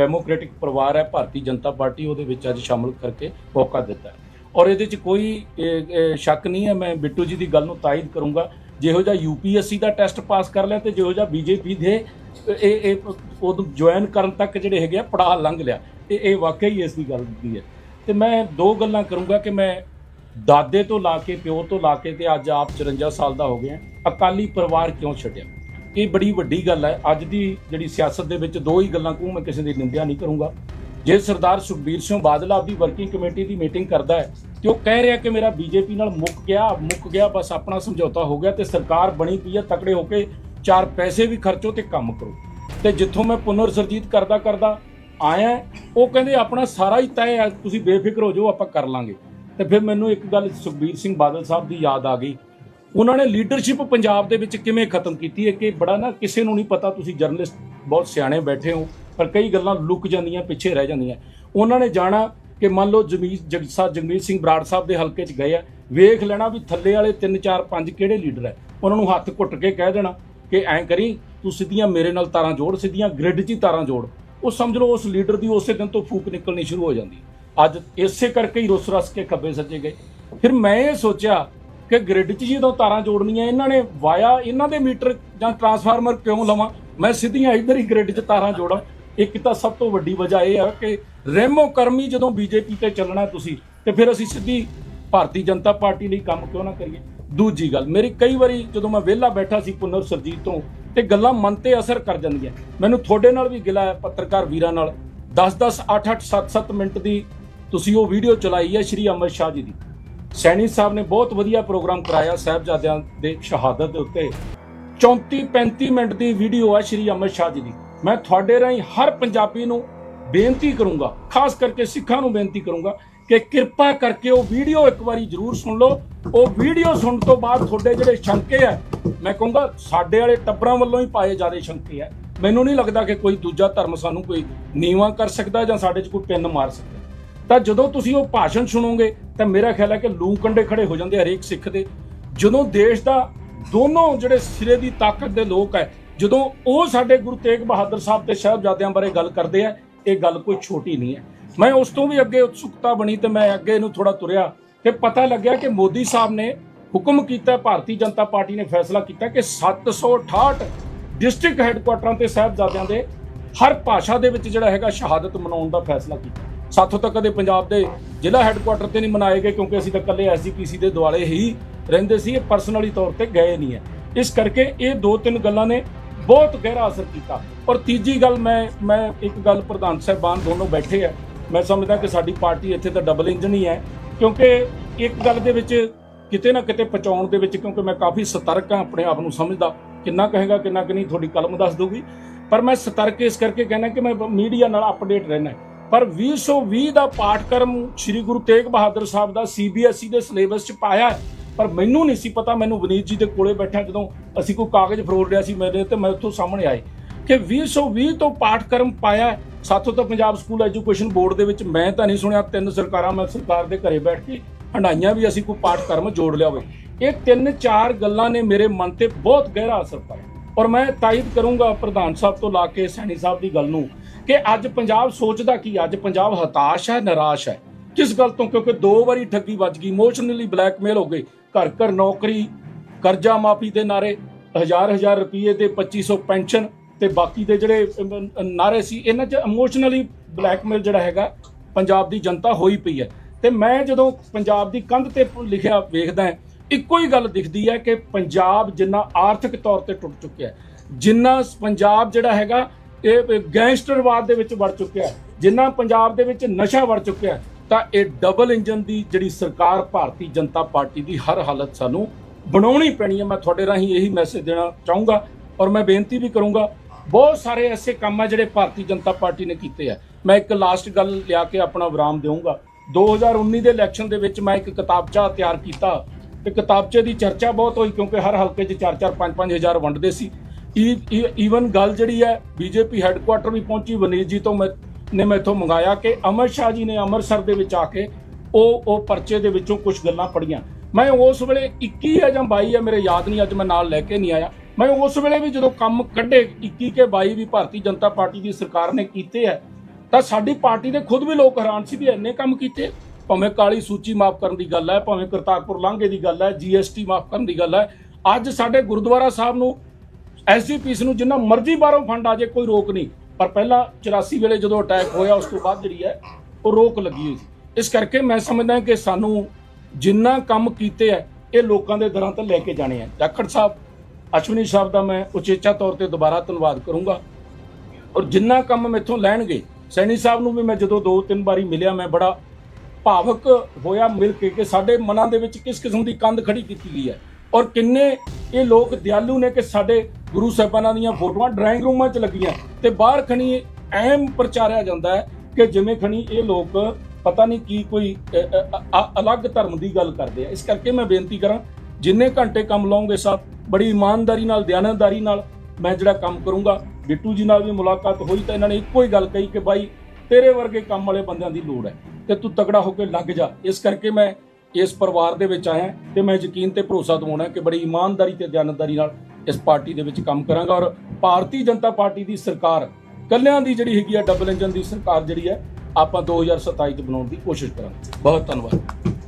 Democratic ਪਰਿਵਾਰ ਹੈ, Bharatiya Janata party ਉਹਦੇ ਵਿੱਚ ਅੱਜ ਸ਼ਾਮਲ ਕਰਕੇ ਮੌਕਾ ਦਿੱਤਾ ਔਰ ਇਹਦੇ 'ਚ ਕੋਈ ਸ਼ੱਕ ਨਹੀਂ ਹੈ, ਮੈਂ ਬਿੱਟੂ ਜੀ ਦੀ ਗੱਲ ਨੂੰ ਤਾਇਦ ਕਰੂੰਗਾ। ਜਿਹੋ ਜਿਹਾ ਯੂਪੀਐਸਸੀ ਦਾ ਟੈਸਟ ਪਾਸ ਕਰ ਲਿਆ ਤੇ ਜਿਹੋ ਜਿਹਾ ਬੀਜੇਪੀ ਦੇ, ਇਹ ਇਹ ਉਦੋਂ ਜੁਆਇਨ ਕਰਨ ਤੱਕ ਜਿਹੜੇ ਹੈਗੇ ਆ, ਪੜਾਅ ਲੰਘ ਲਿਆ। ਇਹ ਇਹ ਹੀ ਇਸ ਦੀ ਗੱਲ ਦੀ ਹੈ। ਤੇ ਮੈਂ ਦੋ ਗੱਲਾਂ ਕਰੂੰਗਾ ਕਿ ਮੈਂ ਦਾਦੇ ਤੋਂ ਲਾ ਕੇ, ਪਿਓ ਤੋਂ ਲਾ ਕੇ ਤੇ ਅੱਜ ਆਪ 54 ਸਾਲ ਦਾ ਹੋ ਗਿਆ। ਅਕਾਲੀ ਪਰਿਵਾਰ ਕਿਉਂ ਛੱਡਿਆ? ਇਹ ਬੜੀ ਵੱਡੀ ਗੱਲ ਹੈ। ਅੱਜ ਦੀ ਜਿਹੜੀ ਸਿਆਸਤ ਦੇ ਵਿੱਚ ਦੋ ਹੀ ਗੱਲਾਂ ਕਹੂੰ ਮੈਂ ਕਿਸੇ ਦੀ ਨਿੰਦਿਆ ਨਹੀਂ ਕਰੂੰਗਾ। ਜੇ ਸਰਦਾਰ ਸੁਖਬੀਰ ਸਿੰਘ ਬਾਦਲ ਆਪਦੀ ਵਰਕਿੰਗ ਕਮੇਟੀ ਦੀ ਮੀਟਿੰਗ ਕਰਦਾ ਹੈ ਤੇ ਉਹ ਕਹਿ ਰਿਹਾ ਕਿ ਮੇਰਾ ਬੀਜੇਪੀ ਨਾਲ ਮੁੱਕ ਗਿਆ ਮੁੱਕ ਗਿਆ, ਬਸ ਆਪਣਾ ਸਮਝੌਤਾ ਹੋ ਗਿਆ ਤੇ ਸਰਕਾਰ ਬਣੀ ਪਈ ਹੈ, ਤਕੜੇ ਹੋ ਕੇ ਚਾਰ ਪੈਸੇ ਵੀ ਖਰਚੋ ਤੇ ਕੰਮ ਕਰੋ। ਤੇ ਜਿੱਥੋਂ ਮੈਂ ਪੁਨਰ ਸਰਜੀਤ ਕਰਦਾ ਕਰਦਾ ਆਇਆ ਉਹ ਕਹਿੰਦੇ ਆਪਣਾ ਸਾਰਾ ਹੀ ਤੈਅ ਹੈ, ਤੁਸੀਂ ਬੇਫਿਕਰ ਹੋ ਜਾਓ, ਆਪਾਂ ਕਰ ਲਾਂਗੇ। ਤੇ ਫਿਰ ਮੈਨੂੰ ਇੱਕ ਗੱਲ ਸੁਖਬੀਰ ਸਿੰਘ ਬਾਦਲ ਸਾਹਿਬ ਦੀ ਯਾਦ ਆ ਗਈ। ਉਹਨਾਂ ਨੇ ਲੀਡਰਸ਼ਿਪ ਪੰਜਾਬ ਦੇ ਵਿੱਚ ਕਿਵੇਂ ਖਤਮ ਕੀਤੀ ਹੈ ਕਿ ਬੜਾ ਨਾ ਕਿਸੇ ਨੂੰ ਨਹੀਂ ਪਤਾ ਤੁਸੀਂ ਜਰਨਲਿਸਟ ਬਹੁਤ ਸਿਆਣੇ ਬੈਠੇ ਹੋ, ਪਰ ਕਈ ਗੱਲਾਂ ਲੁਕ ਜਾਂਦੀਆਂ, ਪਿੱਛੇ ਰਹਿ ਜਾਂਦੀਆਂ। ਉਹਨਾਂ ਨੇ ਜਾਣਾ ਕਿ ਮੰਨ ਲਓ ਜਮੀਤ ਜਗਸਾ ਜਗਮੀਤ ਸਿੰਘ ਬਰਾੜ ਸਾਹਿਬ ਦੇ ਹਲਕੇ 'ਚ ਗਏ ਆ, ਵੇਖ ਲੈਣਾ ਵੀ ਥੱਲੇ ਵਾਲੇ 3 4 5 ਕਿਹੜੇ ਲੀਡਰ ਹੈ। ਉਹਨਾਂ ਨੂੰ ਹੱਥ ਘੁੱਟ ਕੇ ਕਹਿ ਦੇਣਾ ਕਿ ਐਂ ਕਰੀ, ਤੂੰ ਸਿੱਧੀਆਂ ਮੇਰੇ ਨਾਲ ਤਾਰਾਂ ਜੋੜ, ਸਿੱਧੀਆਂ ਗ੍ਰਿਡ 'ਚ ਹੀ ਤਾਰਾਂ ਜੋੜ। ਉਹ ਸਮਝ ਲਓ ਉਸ ਲੀਡਰ ਦੀ ਉਸੇ ਦਿਨ ਤੋਂ ਫੂਕ ਨਿਕਲਣੀ ਸ਼ੁਰੂ ਹੋ ਜਾਂਦੀ। ਅੱਜ ਇਸੇ ਕਰਕੇ ਹੀ ਰੁੱਸ ਰਸ ਕੇ ਖੱਬੇ ਸੱਜੇ ਗਏ। ਫਿਰ ਮੈਂ ਇਹ ਸੋਚਿਆ ਕਿ ਗ੍ਰਿਡ 'ਚ ਜਦੋਂ ਤਾਰਾਂ ਜੋੜਨੀਆਂ, ਇਹਨਾਂ ਨੇ ਵਾਇਆ, ਇਹਨਾਂ ਦੇ ਮੀਟਰ ਜਾਂ ਟਰਾਂਸਫਾਰਮਰ ਕਿਉਂ ਲਵਾਂ? ਮੈਂ ਸਿੱਧੀਆਂ ਇੱਧਰ ਹੀ ਗ੍ਰਿਡ 'ਚ ਤਾਰਾਂ ਜੋੜਾਂ। ਇੱਕ ਤਾਂ ਸਭ ਤੋਂ ਵੱਡੀ ਵਜ੍ਹਾ ਇਹ ਆ ਕਿ ਰਹਿਮੋ ਕਰਮੀ ਜਦੋਂ ਬੀਜੇਪੀ ਤੇ ਚੱਲਣਾ ਤੁਸੀਂ, ਤੇ ਫਿਰ ਅਸੀਂ ਸਿੱਧੀ ਭਾਰਤੀ ਜਨਤਾ ਪਾਰਟੀ ਲਈ ਕੰਮ ਕਿਉਂ ਨਾ ਕਰੀਏ? ਦੂਜੀ ਗੱਲ, ਮੇਰੀ ਕਈ ਵਾਰੀ ਜਦੋਂ ਮੈਂ ਵਿਹਲਾ ਬੈਠਾ ਸੀ ਪੁਨਰ ਸਰਜੀਤ ਤੋਂ, ਤੇ ਗੱਲਾਂ ਮਨ ਤੇ ਅਸਰ ਕਰ ਜਾਂਦੀਆਂ। ਮੈਨੂੰ ਤੁਹਾਡੇ ਨਾਲ ਵੀ ਗਿਲਾ ਹੈ, ਪੱਤਰਕਾਰ ਵੀਰਾਂ ਨਾਲ। 10-10 8-8 7-7 ਮਿੰਟ ਦੀ ਤੁਸੀਂ ਉਹ ਵੀਡੀਓ ਚਲਾਈ ਹੈ ਸ਼੍ਰੀ ਅਮਰ ਸ਼ਾਹ ਜੀ ਦੀ। ਸੈਣੀ ਸਾਹਿਬ ਨੇ ਬਹੁਤ ਵਧੀਆ ਪ੍ਰੋਗਰਾਮ ਕਰਾਇਆ ਸਾਹਿਬਜ਼ਾਦਿਆਂ ਦੇ ਸ਼ਹਾਦਤ ਦੇ ਉੱਤੇ। 34 35 ਮਿੰਟ ਦੀ ਵੀਡੀਓ ਹੈ ਸ਼੍ਰੀ ਅਮਰ ਸ਼ਾਹ ਜੀ ਦੀ। ਮੈਂ ਤੁਹਾਡੇ ਰਾਹੀਂ ਹਰ ਪੰਜਾਬੀ ਨੂੰ ਬੇਨਤੀ ਕਰੂੰਗਾ, ਖਾਸ ਕਰਕੇ ਸਿੱਖਾਂ ਨੂੰ ਬੇਨਤੀ ਕਰੂੰਗਾ ਕਿ ਕਿਰਪਾ ਕਰਕੇ ਉਹ ਵੀਡੀਓ ਇੱਕ ਵਾਰੀ ਜ਼ਰੂਰ ਸੁਣ ਲਓ। ਉਹ ਵੀਡੀਓ ਸੁਣਨ ਤੋਂ ਬਾਅਦ ਤੁਹਾਡੇ ਜਿਹੜੇ ਸ਼ੰਕੇ ਆ, ਮੈਂ ਕਹੂੰਗਾ ਸਾਡੇ ਵਾਲੇ ਟੱਬਰਾਂ ਵੱਲੋਂ ਹੀ ਪਾਏ ਜਾਦੇ ਸ਼ੰਕੇ ਆ। ਮੈਨੂੰ ਨਹੀਂ ਲੱਗਦਾ ਕਿ ਕੋਈ ਦੂਜਾ ਧਰਮ ਸਾਨੂੰ ਕੋਈ ਨੀਵਾਂ ਕਰ ਸਕਦਾ ਜਾਂ ਸਾਡੇ 'ਚ ਕੋਈ ਪਿੰਨ ਮਾਰ ਸਕਦਾ। ਤਾਂ ਜਦੋਂ ਤੁਸੀਂ ਉਹ ਭਾਸ਼ਣ ਸੁਣੋਗੇ, ਤਾਂ ਮੇਰਾ ਖਿਆਲ ਹੈ ਕਿ ਲੂ ਕੰਡੇ ਖੜੇ ਹੋ ਜਾਂਦੇ ਹਰੇਕ ਸਿੱਖ ਦੇ। ਜਦੋਂ ਦੇਸ਼ ਦਾ ਦੋਨੋਂ ਜਿਹੜੇ ਸਿਰੇ ਦੀ ਤਾਕਤ ਦੇ ਲੋਕ ਹੈ, ਜਦੋਂ ਉਹ ਸਾਡੇ ਗੁਰੂ ਤੇਗ ਬਹਾਦਰ ਸਾਹਿਬ ਤੇ ਸਾਹਿਬਜ਼ਾਦਿਆਂ ਬਾਰੇ ਗੱਲ ਕਰਦੇ ਆ, ਇਹ ਗੱਲ ਕੋਈ ਛੋਟੀ ਨਹੀਂ ਹੈ। ਮੈਂ ਉਸ ਤੋਂ ਵੀ ਅੱਗੇ ਉਤਸੁਕਤਾ ਬਣੀ ਤੇ ਮੈਂ ਅੱਗੇ ਇਹਨੂੰ ਥੋੜਾ ਤੁਰਿਆ ਤੇ ਪਤਾ ਲੱਗਿਆ ਕਿ ਮੋਦੀ ਸਾਹਿਬ ਨੇ ਹੁਕਮ ਕੀਤਾ, ਭਾਰਤੀ ਜਨਤਾ ਪਾਰਟੀ ਨੇ ਫੈਸਲਾ ਕੀਤਾ ਕਿ 768 ਡਿਸਟ੍ਰਿਕਟ ਹੈੱਡਕੁਆਟਰਾਂ ਤੇ ਸਾਹਿਬਜ਼ਾਦਿਆਂ ਦੇ ਹਰ ਭਾਸ਼ਾ ਦੇ ਵਿੱਚ ਜਿਹੜਾ ਹੈਗਾ ਸ਼ਹਾਦਤ ਮਨਾਉਣ ਦਾ ਫੈਸਲਾ ਕੀਤਾ। ਸਾਥੋਂ ਤੱਕ ਕਦੇ ਪੰਜਾਬ ਦੇ ਜ਼ਿਲ੍ਹਾ ਹੈੱਡਕੁਆਟਰ ਤੇ ਨਹੀਂ ਮਨਾਏ ਗਏ ਕਿਉਂਕਿ ਅਸੀਂ ਤਾਂ ਇਕੱਲੇ ਐਸਜੀਪੀਸੀ ਦੇ ਦੁਆਲੇ ਹੀ ਰਹਿੰਦੇ ਸੀ, ਇਹ ਪਰਸਨਲੀ ਤੌਰ ਤੇ ਗਏ ਨਹੀਂ ਹੈ। ਇਸ ਕਰਕੇ ਇਹ ਦੋ ਤਿੰਨ ਗੱਲਾਂ ਨੇ ਬਹੁਤ ਗਹਿਰਾ ਅਸਰ ਕੀਤਾ। ਔਰ ਤੀਜੀ ਗੱਲ ਮੈਂ ਮੈਂ ਇੱਕ ਗੱਲ ਪ੍ਰਧਾਨ ਸਾਹਿਬਾਨ ਦੋਨੋਂ ਬੈਠੇ ਆ। ਮੈਂ ਸਮਝਦਾ ਕਿ ਸਾਡੀ ਪਾਰਟੀ ਇੱਥੇ ਤਾਂ ਡਬਲ ਇੰਜਨ ਹੀ ਹੈ, ਕਿਉਂਕਿ ਇੱਕ ਗੱਲ ਦੇ ਵਿੱਚ ਕਿਤੇ ਨਾ ਕਿਤੇ ਪਹੁੰਚਾਉਣ ਦੇ ਵਿੱਚ ਕਿਉਂਕਿ ਮੈਂ ਕਾਫੀ ਸਤਰਕ ਹਾਂ, ਆਪਣੇ ਆਪ ਨੂੰ ਸਮਝਦਾ, ਕਿੰਨਾ ਕਹੇਗਾ ਕਿੰਨਾ ਕਿ ਨਹੀਂ, ਤੁਹਾਡੀ ਕਲਮ ਦੱਸ ਦੂਗੀ ਪਰ ਮੈਂ ਸਤਰਕ ਇਸ ਕਰਕੇ ਕਹਿਣਾ ਕਿ ਮੈਂ ਮੀਡੀਆ ਨਾਲ ਅਪਡੇਟ ਰਹਿਣਾ ਪਰ 2020 ਦਾ ਪਾਠਕ੍ਰਮ ਸ੍ਰੀ ਗੁਰੂ ਤੇਗ ਬਹਾਦਰ ਸਾਹਿਬ ਦਾ ਸੀਬੀਐਸਈ ਦੇ ਸਿਲੇਬਸ 'ਚ ਪਾਇਆ ਪਰ ਮੈਨੂੰ ਨਹੀਂ ਸੀ ਪਤਾ, ਮੈਨੂੰ ਵਨੀਤ ਜੀ ਦੇ ਕੋਲੇ ਬੈਠਾ ਜਦੋਂ ਅਸੀਂ ਕੋਈ ਕਾਗਜ਼ ਫਰੋਲ ਰਿਹਾ ਸੀ ਮੇਰੇ ਤੇ ਮੈਂ ਉੱਥੋਂ ਸਾਹਮਣੇ ਆਏ ਕਿ 2020 ਤੋਂ ਪਾਠਕ੍ਰਮ ਪਾਇਆ ਹੈ। ਸਾਥੋਂ ਤਾਂ ਪੰਜਾਬ ਸਕੂਲ ਐਜੂਕੇਸ਼ਨ ਬੋਰਡ ਦੇ ਵਿੱਚ ਮੈਂ ਤਾਂ ਨਹੀਂ ਸੁਣਿਆ, ਤਿੰਨ ਸਰਕਾਰਾਂ ਮੈਂ ਸਰਕਾਰ ਦੇ ਘਰੇ ਬੈਠ ਕੇ ਹੰਡਾਈਆਂ ਵੀ ਅਸੀਂ ਕੋਈ ਪਾਠਕ੍ਰਮ ਜੋੜ ਲਿਆ ਹੋਵੇ। ਇਹ ਤਿੰਨ ਚਾਰ ਗੱਲਾਂ ਨੇ ਮੇਰੇ ਮਨ ਤੇ ਬਹੁਤ ਗਹਿਰਾ ਅਸਰ ਪਾਇਆ। ਔਰ ਮੈਂ ਤਾਇਦ ਕਰੂੰਗਾ ਪ੍ਰਧਾਨ ਸਾਹਿਬ ਤੋਂ ਲਾ ਕੇ ਸੈਣੀ ਸਾਹਿਬ ਦੀ ਗੱਲ ਨੂੰ। ਕਿ ਅੱਜ ਪੰਜਾਬ ਸੋਚਦਾ ਕੀ ਅੱਜ ਪੰਜਾਬ ਹਤਾਸ਼ ਹੈ ਨਿਰਾਸ਼ ਹੈ? ਕਿਸ ਗੱਲ ਤੋਂ? ਕਿਉਂਕਿ ਦੋ ਵਾਰੀ ਠੱਗੀ ਵੱਜ ਗਈ। ਇਮੋਸ਼ਨਲੀ ਬਲੈਕਮੇਲ ਹੋ ਗਏ ਘਰ ਘਰ ਨੌਕਰੀ ਕਰਜ਼ਾ ਮਾਫੀ ਦੇ ਨਾਰੇ ਹਜ਼ਾਰ ਹਜ਼ਾਰ ਰੁਪਏ ਦੇ 2500 ਪੈਨਸ਼ਨ ਤੇ ਬਾਕੀ ਦੇ ਜਿਹੜੇ ਅਮ, ਨਾਰੇ ਸੀ ਇਹਨਾਂ 'ਚ ਇਮੋਸ਼ਨਲੀ ਬਲੈਕਮੇਲ ਜਿਹੜਾ ਹੈਗਾ ਪੰਜਾਬ ਦੀ ਜਨਤਾ ਹੋਈ ਪਈ ਹੈ। ਤੇ ਮੈਂ ਜਦੋਂ ਪੰਜਾਬ ਦੀ ਕੰਧ ਤੇ ਲਿਖਿਆ ਵੇਖਦਾ ਹਾਂ ਇੱਕੋ ਹੀ ਗੱਲ ਦਿਖਦੀ ਹੈ ਕਿ ਪੰਜਾਬ ਜਿੰਨਾ ਆਰਥਿਕ ਤੌਰ ਤੇ ਟੁੱਟ ਚੁੱਕਿਆ ਜਿੰਨਾ ਪੰਜਾਬ ਜਿਹੜਾ ਹੈਗਾ ਇਹ ਗੈਂਗਸਟਰਵਾਦ ਦੇ ਵਿੱਚ ਵੜ ਚੁੱਕਿਆ ਜਿੰਨਾ ਪੰਜਾਬ ਦੇ ਵਿੱਚ ਨਸ਼ਾ ਵੜ ਚੁੱਕਿਆ ਤਾਂ ਇਹ ਡਬਲ ਇੰਜਨ ਦੀ ਜਿਹੜੀ ਸਰਕਾਰ ਭਾਰਤੀ ਜਨਤਾ ਪਾਰਟੀ ਦੀ ਹਰ ਹਾਲਤ ਸਾਨੂੰ ਬਣਾਉਣੀ ਪੈਣੀ ਹੈ। ਮੈਂ ਤੁਹਾਡੇ ਰਾਹੀਂ ਇਹੀ ਮੈਸੇਜ ਦੇਣਾ ਚਾਹੂੰਗਾ ਔਰ ਮੈਂ ਬੇਨਤੀ ਵੀ ਕਰੂੰਗਾ, ਬਹੁਤ ਸਾਰੇ ਐਸੇ ਕੰਮ ਆ ਜਿਹੜੇ ਭਾਰਤੀ ਜਨਤਾ ਪਾਰਟੀ ਨੇ ਕੀਤੇ ਆ। ਮੈਂ ਇੱਕ ਲਾਸਟ ਗੱਲ ਲਿਆ ਕੇ ਆਪਣਾ ਵਿਰਾਮ ਦੇਵਾਂਗਾ 2019 ਦੇ ਇਲੈਕਸ਼ਨ ਦੇ ਵਿੱਚ ਮੈਂ ਇੱਕ ਕਿਤਾਬਚਾ ਤਿਆਰ ਕੀਤਾ ਤੇ ਕਿਤਾਬਚੇ ਦੀ ਚਰਚਾ ਬਹੁਤ ਹੋਈ ਕਿਉਂਕਿ ਹਰ ਹਲਕੇ 'ਚ 4-4 5-5 ਹਜ਼ਾਰ ਵੰਡਦੇ ਸੀ। ਈਵਨ ਗੱਲ ਜਿਹੜੀ ਹੈ ਬੀਜੇਪੀ ਹੈੱਡਕੁਆਟਰ ਵੀ ਪਹੁੰਚੀ, ਵਨੀਤ ਜੀ ਤੋਂ ਮੈਂ, ਨੇ ਮੈਥੋਂ ਮੰਗਾਇਆ ਕਿ ਅਮਰ ਸ਼ਾਹ ਜੀ ਨੇ ਅੰਮ੍ਰਿਤਸਰ ਦੇ ਵਿੱਚ ਆ ਕੇ ਉਹ ਉਹ ਪਰਚੇ ਦੇ ਵਿੱਚੋਂ ਕੁਝ ਗੱਲਾਂ ਪੜੀਆਂ ਮੈਂ ਉਸ ਵੇਲੇ 21 ਹੈ ਜਾਂ 22 ਹੈ, ਮੇਰੇ ਯਾਦ ਨਹੀਂ, ਅੱਜ ਮੈਂ ਨਾਲ ਲੈ ਕੇ ਨਹੀਂ ਆਇਆ। ਮੈਂ ਉਸ ਵੇਲੇ ਵੀ ਜਦੋਂ ਕੰਮ ਕੱਢੇ 21 ਕੇ 22 ਵੀ ਭਾਰਤੀ ਜਨਤਾ ਪਾਰਟੀ ਦੀ ਸਰਕਾਰ ਨੇ ਕੀਤੇ ਹੈ, ਤਾਂ ਸਾਡੀ ਪਾਰਟੀ ਦੇ ਖੁਦ ਵੀ ਲੋਕ ਹੈਰਾਨ ਸੀ ਵੀ ਇੰਨੇ ਕੰਮ ਕੀਤੇ। ਭਾਵੇਂ ਕਾਲੀ ਸੂਚੀ ਮਾਫ ਕਰਨ ਦੀ ਗੱਲ ਹੈ, ਭਾਵੇਂ ਕਰਤਾਰਪੁਰ ਲਾਂਘੇ ਦੀ ਗੱਲ ਹੈ ਜੀਐਸਟੀ ਮਾਫ ਕਰਨ ਦੀ ਗੱਲ ਹੈ। ਅੱਜ ਸਾਡੇ ਗੁਰਦੁਆਰਾ ਸਾਹਿਬ ਨੂੰ ਐਸਜੀਪੀਸ ਨੂੰ ਜਿੰਨਾ ਮਰਜ਼ੀ ਬਾਹਰੋਂ ਫੰਡ ਆ ਜੇ, ਕੋਈ ਰੋਕ ਨਹੀਂ। ਪਰ ਪਹਿਲਾਂ 84 ਵੇਲੇ ਜਦੋਂ ਅਟੈਕ ਹੋਇਆ, ਉਸ ਤੋਂ ਬਾਅਦ ਜਿਹੜੀ ਹੈ, ਉਹ ਰੋਕ ਲੱਗੀ ਹੋਈ ਸੀ। ਇਸ ਕਰਕੇ ਮੈਂ ਸਮਝਦਾ ਕਿ ਸਾਨੂੰ ਜਿੰਨਾ ਕੰਮ ਕੀਤੇ ਹੈ, ਇਹ ਲੋਕਾਂ ਦੇ ਦਰਾਂ ਤੇ ਲੈ ਕੇ ਜਾਣੇ ਆ ਜਾਖੜ ਸਾਹਿਬ, ਅਸ਼ਵਨੀ ਸਾਹਿਬ ਦਾ ਮੈਂ ਉਚੇਚਾ ਤੌਰ ਤੇ ਦੁਬਾਰਾ ਧੰਨਵਾਦ ਕਰੂੰਗਾ। ਔਰ ਜਿੰਨਾ ਕੰਮ ਮੈਥੋਂ ਲੈਣਗੇ, ਸੈਣੀ ਸਾਹਿਬ ਨੂੰ ਵੀ ਮੈਂ ਜਦੋਂ ਦੋ ਤਿੰਨ ਵਾਰੀ ਮਿਲਿਆ, ਮੈਂ ਬੜਾ ਭਾਵਕ ਹੋਇਆ ਮਿਲ ਕੇ ਕਿ ਸਾਡੇ ਮਨਾਂ ਦੇ ਵਿੱਚ ਕਿਸ ਕਿਸਮ ਦੀ ਕੰਧ ਖੜੀ ਕੀਤੀ ਗਈ ਹੈ। ਔਰ ਕਿੰਨੇ ਇਹ ਲੋਕ ਦਿਆਲੂ ਨੇ ਕਿ ਸਾਡੇ ਗੁਰੂ ਸਾਹਿਬਾਨਾਂ ਦੀਆਂ ਫੋਟੋਆਂ ਡਰਾਇੰਗ ਰੂਮਾਂ 'ਚ ਲੱਗੀਆਂ। ਤੇ ਬਾਹਰ ਖਣੀ ਅਹਿਮ ਪ੍ਰਚਾਰਿਆ ਜਾਂਦਾ ਹੈ ਕਿ ਜਿਵੇਂ ਖਣੀ ਇਹ ਲੋਕ ਪਤਾ ਨਹੀਂ ਕੀ ਕੋਈ ਅਲੱਗ ਧਰਮ ਦੀ ਗੱਲ ਕਰਦੇ ਆ। ਇਸ ਕਰਕੇ ਮੈਂ ਬੇਨਤੀ ਕਰਾਂ, ਜਿੰਨੇ ਘੰਟੇ ਕੰਮ ਲਾਉਂਗੇ ਸਾਹਿਬ ਬੜੀ ਇਮਾਨਦਾਰੀ ਨਾਲ ਦਿਆਨਤਦਾਰੀ ਨਾਲ ਮੈਂ ਜਿਹੜਾ ਕੰਮ ਕਰੂੰਗਾ ਬਿੱਟੂ ਜੀ ਨਾਲ ਵੀ ਮੁਲਾਕਾਤ ਹੋਈ ਤਾਂ ਇਹਨਾਂ ਨੇ ਇੱਕੋ ਹੀ ਗੱਲ ਕਹੀ ਕਿ ਬਾਈ, ਤੇਰੇ ਵਰਗੇ ਕੰਮ ਵਾਲੇ ਬੰਦਿਆਂ ਦੀ ਲੋੜ ਹੈ ਤੇ ਤੂੰ ਤਗੜਾ ਹੋ ਕੇ ਲੱਗ ਜਾ। ਇਸ ਕਰਕੇ ਮੈਂ ਇਸ ਪਰਿਵਾਰ ਦੇ ਵਿੱਚ ਆਇਆ ਤੇ ਮੈਂ ਯਕੀਨ ਤੇ ਭਰੋਸਾ ਦਵਾਉਣਾ ਕਿ ਬੜੀ ਇਮਾਨਦਾਰੀ ਤੇ ਦਿਆਨਤਦਾਰੀ ਨਾਲ ਇਸ ਪਾਰਟੀ ਦੇ ਵਿੱਚ ਕੰਮ ਕਰਾਂਗਾ ਔਰ ਭਾਰਤੀ ਜਨਤਾ ਪਾਰਟੀ ਦੀ ਸਰਕਾਰ ਕੱਲਿਆਂ ਦੀ ਜਿਹੜੀ ਹੈਗੀ ਆ ਡਬਲ ਇੰਜਨ ਦੀ ਸਰਕਾਰ ਜਿਹੜੀ ਹੈ, ਆਪਾਂ 2027 ਚ ਬਣਾਉਣ ਦੀ ਕੋਸ਼ਿਸ਼ ਕਰਾਂਗੇ। ਬਹੁਤ ਧੰਨਵਾਦ।